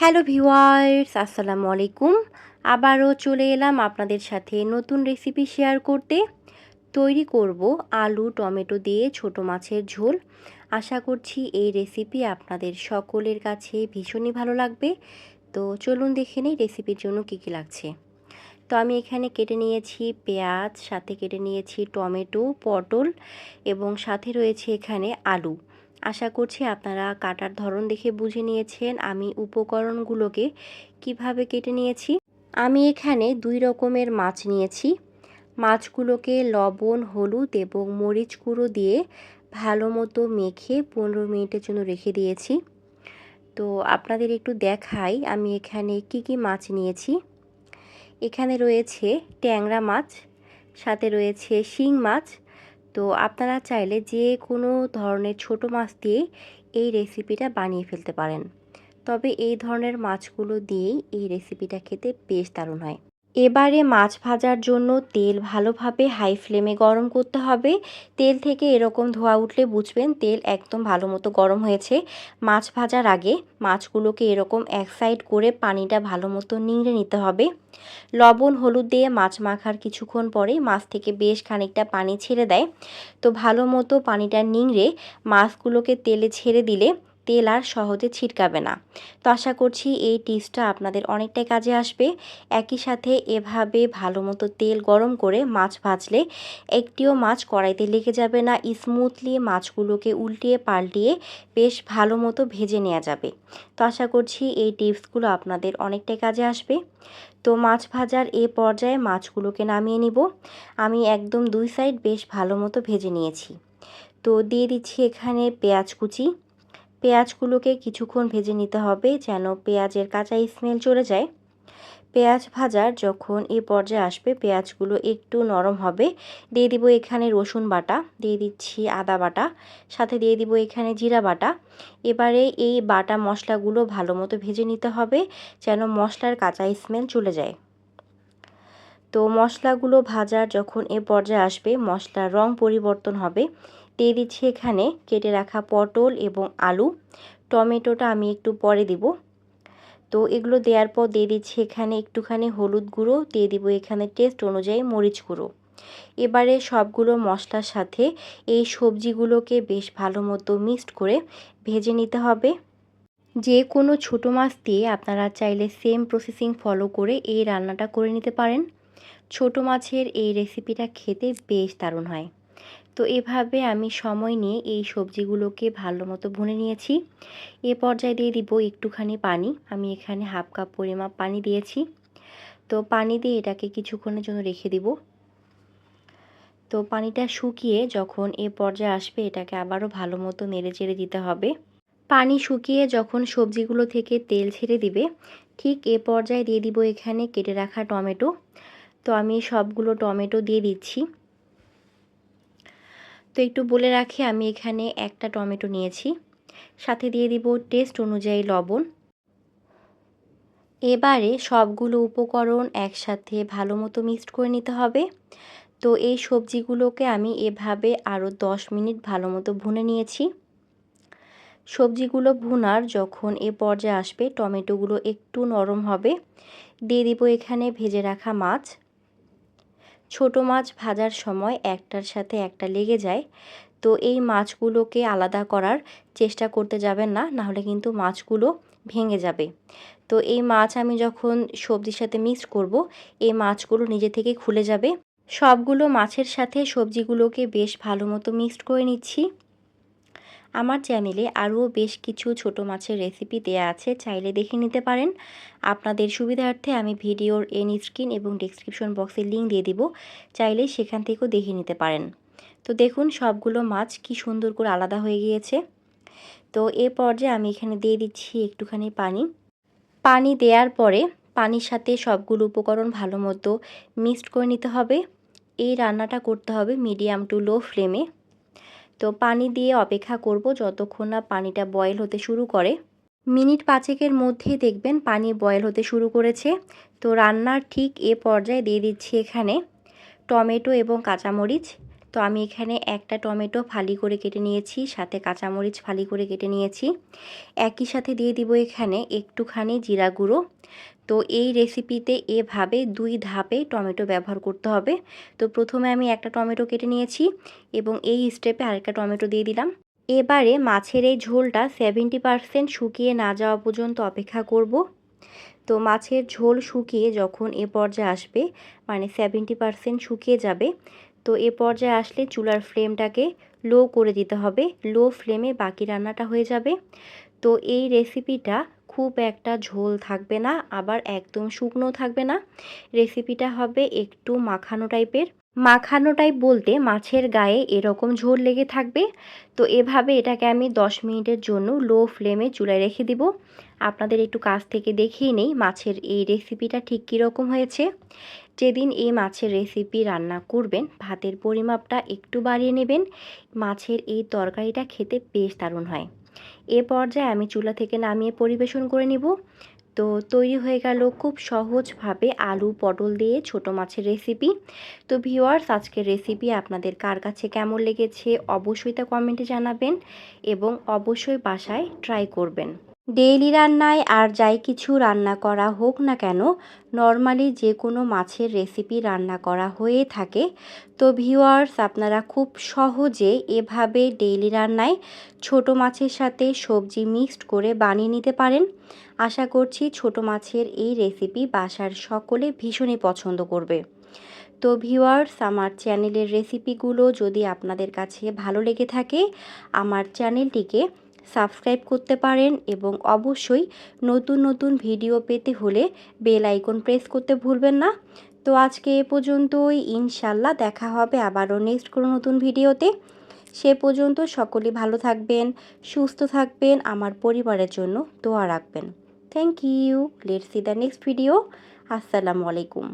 Hello viewers আসসালামু আলাইকুম। আবারও চলে এলাম আপনাদের সাথে নতুন রেসিপি শেয়ার করতে। তৈরি করব আলু, টমেটো দিয়ে ছোট মাছের ঝোল। আশা করছি এই রেসিপি আপনাদের সকলের কাছে ভীষণই ভালো লাগবে। তো চলুন দেখে নিই রেসিপির জন্য কী কী লাগছে। তো আমি এখানে কেটে নিয়েছি পেঁয়াজ, সাথে কেটে নিয়েছি টমেটো, পটল এবং সাথে রয়েছে এখানে আলু। আশা করছি আপনারা কাটার ধরন দেখে বুঝে নিয়েছেন আমি উপকরণগুলোকে কীভাবে কেটে নিয়েছি। আমি এখানে দুই রকমের মাছ নিয়েছি। মাছগুলোকে লবণ, হলুদ এবং মরিচ গুঁড়ো দিয়ে ভালো মতো মেখে পনেরো মিনিটের জন্য রেখে দিয়েছি। তো আপনাদের একটু দেখাই আমি এখানে কি কি মাছ নিয়েছি। এখানে রয়েছে ট্যাংরা মাছ, সাথে রয়েছে শিং মাছ তো আপনারা চাইলে যে কোনো ধরনের ছোট মাছ দিয়ে এই রেসিপিটা বানিয়ে ফেলতে পারেন। তবে এই ধরনের মাছগুলো দিয়েই এই রেসিপিটা খেতে বেশ দারুণ হয়। এবারে মাছ ভাজার জন্য তেল ভালোভাবে হাই ফ্লেমে গরম করতে হবে। তেল থেকে এরকম ধোয়া উঠলে বুঝবেন তেল একদম ভালো মতো গরম হয়েছে। মাছ ভাজার আগে মাছগুলোকে এরকম এক সাইড করে পানিটা ভালো মতো নিংড়ে নিতে হবে। লবণ, হলুদ দিয়ে মাছ মাখার কিছুক্ষণ পরে মাছ থেকে বেশ খানিকটা পানি ছেড়ে দেয়। তো ভালো মতো পানিটা নিংড়ে মাছগুলোকে তেলে ছেড়ে দিলে তেল আর সহজে ছিটকাবে না। তো আশা করছি এই টিপসটা আপনাদের অনেকটাই কাজে আসবে। একই সাথে এভাবে ভালো মতো তেল গরম করে মাছ ভাজলে একটিও মাছ কড়াইতে লেগে যাবে না, স্মুথলি মাছগুলোকে উল্টিয়ে পাল্টিয়ে বেশ ভালো মতো ভেজে নেওয়া যাবে। তো আশা করছি এই টিপসগুলো আপনাদের অনেকটাই কাজে আসবে। তো মাছ ভাজার এ পর্যায়ে মাছগুলোকে নামিয়ে নিব। আমি একদম দুই সাইড বেশ ভালো মতো ভেজে নিয়েছি। তো দিয়ে দিচ্ছি এখানে পেঁয়াজ কুচি। পেঁয়াজগুলোকে কিছুক্ষণ ভেজে নিতে হবে যেন পেঁয়াজের কাঁচা স্মেল চলে যায়। পেঁয়াজ ভাজার যখন এই পর্যায়ে আসবে, পেঁয়াজগুলো একটু নরম হবে। দিয়ে দিব এখানে রসুন বাটা, দিয়ে দিচ্ছি আদা বাটা, সাথে দিয়ে দিব এখানে জিরা বাটা। এবারে এই বাটা মশলাগুলো ভালো মতো ভেজে নিতে হবে যেন মশলার কাঁচা স্মেল চলে যায়। তো মশলাগুলো ভাজার যখন এ পর্যায়ে আসবে, মশলার রং পরিবর্তন হবে। দিয়ে দিচ্ছি এখানে, কেটে রাখা পটল এবং আলু। টমেটোটা আমি একটু পরে দিব। তো এগুলো দেওয়ার পর দিয়ে দিচ্ছি এখানে একটুখানি হলুদ গুঁড়ো, দিয়ে দিব এখানে টেস্ট অনুযায়ী মরিচ গুঁড়ো। এবারে সবগুলো মশলার সাথে এই সবজিগুলোকে বেশ ভালো মতো মিক্সড করে ভেজে নিতে হবে। যে কোনো ছোটো মাছ দিয়ে আপনারা চাইলে সেম প্রসেসিং ফলো করে এই রান্নাটা করে নিতে পারেন। ছোট মাছের এই রেসিপিটা খেতে বেশ দারুণ হয়। তো এভাবে আমি সময় নিয়ে এই সবজিগুলোকে ভালো মতো ভুনে নিয়েছি। এ পর্যায়ে দিয়ে দিব একটুখানি পানি। আমি এখানে হাফ কাপ পরিমাপ পানি দিয়েছি। তো পানি দিয়ে এটাকে কিছুক্ষণের জন্য রেখে দিব। তো পানিটা শুকিয়ে যখন এ পর্যায়ে আসবে, এটাকে আবারও ভালো মতো নেড়ে চেড়ে দিতে হবে। পানি শুকিয়ে যখন সবজিগুলো থেকে তেল ছেড়ে দিবে, ঠিক এ পর্যায়ে দিয়ে দিব এখানে কেটে রাখা টমেটো। তো আমি সবগুলো টমেটো দিয়ে দিচ্ছি। তো একটু বলে রাখি, আমি এখানে একটা টমেটো নিয়েছি। সাথে দিয়ে দিব টেস্ট অনুযায়ী লবণ। এবারে সবগুলো উপকরণ একসাথে ভালো মতো মিক্সড করে নিতে হবে। তো এই সবজিগুলোকে আমি এভাবে আরও দশ মিনিট ভালো মতো ভুনে নিয়েছি। সবজিগুলো ভুনার যখন এ পর্যায়ে আসবে, টমেটোগুলো একটু নরম হবে। দিয়ে দিব এখানে ভেজে রাখা মাছ। ছোট মাছ ভাজার সময় একটার সাথে একটা লেগে যায়। তো এই মাছগুলোকে আলাদা করার চেষ্টা করতে যাবেন না, নাহলে কিন্তু মাছগুলো ভেঙে যাবে। তো এই মাছ আমি যখন সবজির সাথে মিক্স করব, এই মাছগুলো নিজে থেকে খুলে যাবে। সবগুলো মাছের সাথে সবজিগুলোকে বেশ ভালো মতো মিক্সড করে নিচ্ছি। আমার চ্যানেলে আরও বেশ কিছু ছোট মাছের রেসিপি দেয়া আছে, চাইলে দেখে নিতে পারেন। আপনাদের সুবিধার্থে আমি ভিডিওর এন স্ক্রিন এবং ডিসক্রিপশন বক্সে লিঙ্ক দিয়ে দিব, চাইলে সেখান থেকেও দেখে নিতে পারেন। তো দেখুন, সবগুলো মাছ কি সুন্দর করে আলাদা হয়ে গিয়েছে। তো এ পর্যায়ে আমি এখানে দিয়ে দিচ্ছি একটুখানি পানি। পানি দেওয়ার পরে পানির সাথে সবগুলো উপকরণ ভালো মতো মিক্সড করে নিতে হবে। এই রান্নাটা করতে হবে মিডিয়াম টু লো ফ্লেমে তো পানি দিয়ে অপেক্ষা করব যতক্ষণ না পানিটা বয়েল হতে শুরু করে। মিনিট পাঁচেকের মধ্যেই দেখবেন পানি বয়েল হতে শুরু করেছে। তো রান্নার ঠিক এ পর্যায়ে দিয়ে দিচ্ছি এখানে টমেটো এবং কাঁচামরিচ। তো আমি এখানে একটা টমেটো ফালি করে কেটে নিয়েছি, সাথে কাঁচামরিচ ফালি করে কেটে নিয়েছি। একই সাথে দিয়ে দিব এখানে একটুখানি জিরা গুঁড়ো। তো এই রেসিপিতে এভাবে দুই ধাপে টমেটো ব্যবহার করতে হবে। তো প্রথমে আমি একটা টমেটো কেটে নিয়েছি এবং এই স্টেপে আরেকটা টমেটো দিয়ে দিলাম। এবারে মাছের এই ঝোলটা সেভেন্টি পারসেন্ট শুকিয়ে না যাওয়া পর্যন্ত অপেক্ষা করব। তো মাছের ঝোল শুকিয়ে যখন এ পর্যায়ে আসবে মানে সেভেন্টি পারসেন্ট শুকিয়ে যাবে, তো এ পর্যায়ে আসলে চুলার ফ্লেমটাকে লো করে দিতে হবে। লো ফ্লেমে বাকি রান্নাটা হয়ে যাবে। তো এই রেসিপিটা খুব একটা ঝোল থাকবে না, আবার একদম শুকনো থাকবে না। রেসিপিটা হবে একটু মাখানো টাইপের মাখানো টাইপ বলতে মাছের গায়ে এরকম ঝোল লেগে থাকবে। তো এভাবে এটাকে আমি 10 মিনিটের জন্য লো ফ্লেমে চুলায় রেখে দিব। আপনাদের একটু কাছ থেকে দেখিয়ে নেই মাছের এই রেসিপিটা ঠিক কীরকম হয়েছে। যেদিন এই মাছের রেসিপি রান্না করবেন, ভাতের পরিমাপটা একটু বাড়িয়ে নেবেন। মাছের এই তরকারিটা খেতে বেশ দারুণ হয়। এ পর্যায়ে আমি চুলা থেকে নামিয়ে পরিবেশন করে নিব। তো তৈরি হয়ে গেল খুব সহজভাবে আলু, পটল দিয়ে ছোট মাছের রেসিপি তো ভিওয়ার্স আজকের রেসিপি আপনাদের কার কাছে কেমন লেগেছে অবশ্যই তা কমেন্টে জানাবেন এবং অবশ্যই বাসায় ট্রাই করবেন। ডেইলি রান্নায় আর যাই কিছু রান্না করা হোক না কেন, নর্মালি যে কোনো মাছের রেসিপি রান্না করা হয়ে থাকে। তো ভিউয়ার্স আপনারা খুব সহজে এভাবে ডেইলি রান্নায় ছোট মাছের সাথে সবজি মিক্সড করে বানিয়ে নিতে পারেন। আশা করছি ছোট মাছের এই রেসিপি বাসার সকলে ভীষণই পছন্দ করবে। তো ভিউয়ার্স আমার চ্যানেলের রেসিপিগুলো যদি আপনাদের কাছে ভালো লেগে থাকে, আমার চ্যানেলটিকে সাবস্ক্রাইব করতে পারেন এবং অবশ্যই নতুন নতুন ভিডিও পেতে হলে বেল আইকন প্রেস করতে ভুলবেন না। তো আজকে এ পর্যন্তই। ইনশাল্লাহ দেখা হবে আবারও নেক্সট কোনো নতুন ভিডিওতে। সে পর্যন্ত সকলেই ভালো থাকবেন, সুস্থ থাকবেন, আমার পরিবারের জন্য দোয়া রাখবেন। Thank you let's see the next video আসসালামু আলাইকুম